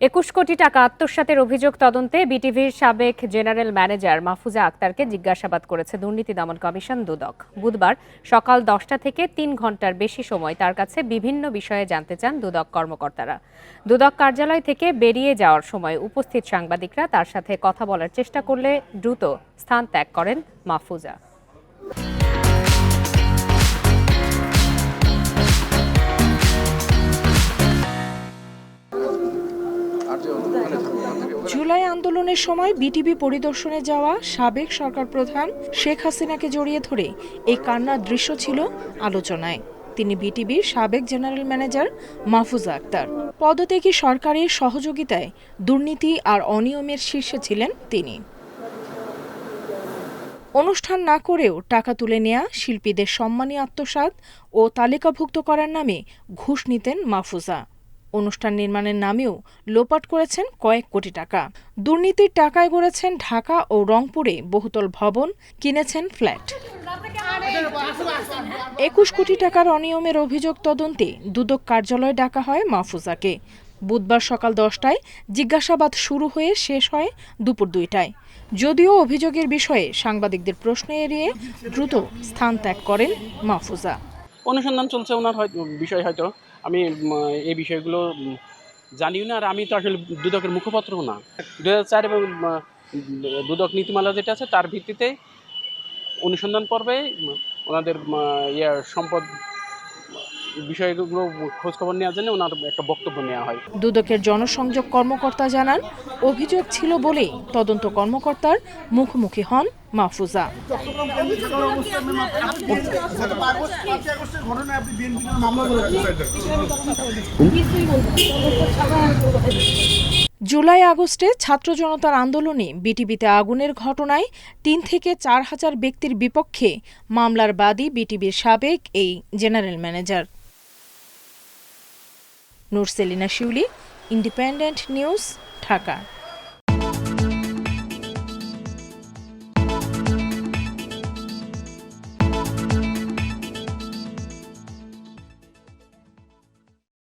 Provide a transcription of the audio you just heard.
একুশ কোটি টাকা আত্মসাতের অভিযোগ তদন্তে বিটিভির সাবেক জেনারেল ম্যানেজার মাহফুজা আক্তারকে জিজ্ঞাসাবাদ করেছে দুর্নীতি দমন কমিশন দুদক। বুধবার সকাল দশটা থেকে তিন ঘণ্টার বেশি সময় তার কাছে বিভিন্ন বিষয়ে জানতে চান দুদক কর্মকর্তারা। দুদক কার্যালয় থেকে বেরিয়ে যাওয়ার সময় উপস্থিত সাংবাদিকরা তার সাথে কথা বলার চেষ্টা করলে দ্রুত স্থান ত্যাগ করেন মাহফুজা। জুলাই আন্দোলনের সময় বিটিভি পরিদর্শনে যাওয়া সাবেক সরকার প্রধান শেখ হাসিনাকে জড়িয়ে ধরে এই কান্নার দৃশ্য ছিল আলোচনায়। তিনি বিটিভির সাবেক জেনারেল ম্যানেজার মাহফুজা আক্তার। পদত্যাগী সরকারের সহযোগিতায় দুর্নীতি আর অনিয়মের শীর্ষে ছিলেন তিনি। অনুষ্ঠান না করেও টাকা তুলে নেয়া শিল্পীদের সম্মানী আত্মসাৎ ও তালিকাভুক্ত করার নামে ঘুষ নিতেন মাহফুজা। অনুষ্ঠান নির্মাণের নামেও লোপাট করেছেন কয়েক কোটি টাকা। দুর্নীতির টাকায় গড়েছেন ঢাকা ও রংপুরে বহুতল ভবন, কিনেছেন ফ্ল্যাট। একুশ কোটি টাকার অনিয়মের অভিযোগ তদন্তে দুদক কার্যালয়ে ডাকা হয় মাহফুজাকে। বুধবার সকাল দশটায় জিজ্ঞাসাবাদ শুরু হয়ে শেষ হয় দুপুর দুইটায়। যদিও অভিযোগের বিষয়ে সাংবাদিকদের প্রশ্ন এড়িয়ে দ্রুত স্থান ত্যাগ করেন মাহফুজা। অনুসন্ধান চলছে ওনার বিষয় হয়তো। আমি এই বিষয়গুলো জানিও না, আর আমি তো আসলে দুদকের মুখপাত্রও না। দু হাজার চার এবং দুদক নীতিমালা যেটা আছে, তার ভিত্তিতে অনুসন্ধান পর্বে ওনাদের ইয়ে সম্পদ বিষয়গুলো জন্য ওনার একটা বক্তব্য নেওয়া হয়। দুদকের জনসংযোগ কর্মকর্তা জানান, অভিযোগ ছিল বলেই তদন্ত কর্মকর্তার মুখোমুখি হন মাহফুজা। জুলাই আগস্টে ছাত্র জনতার আন্দোলনে বিটিভিতে আগুনের ঘটনায় তিন থেকে চার হাজার ব্যক্তির বিপক্ষে মামলার বাদী বিটিভির সাবেক এই general manager. Nurselina Shiuli independent news Dhaka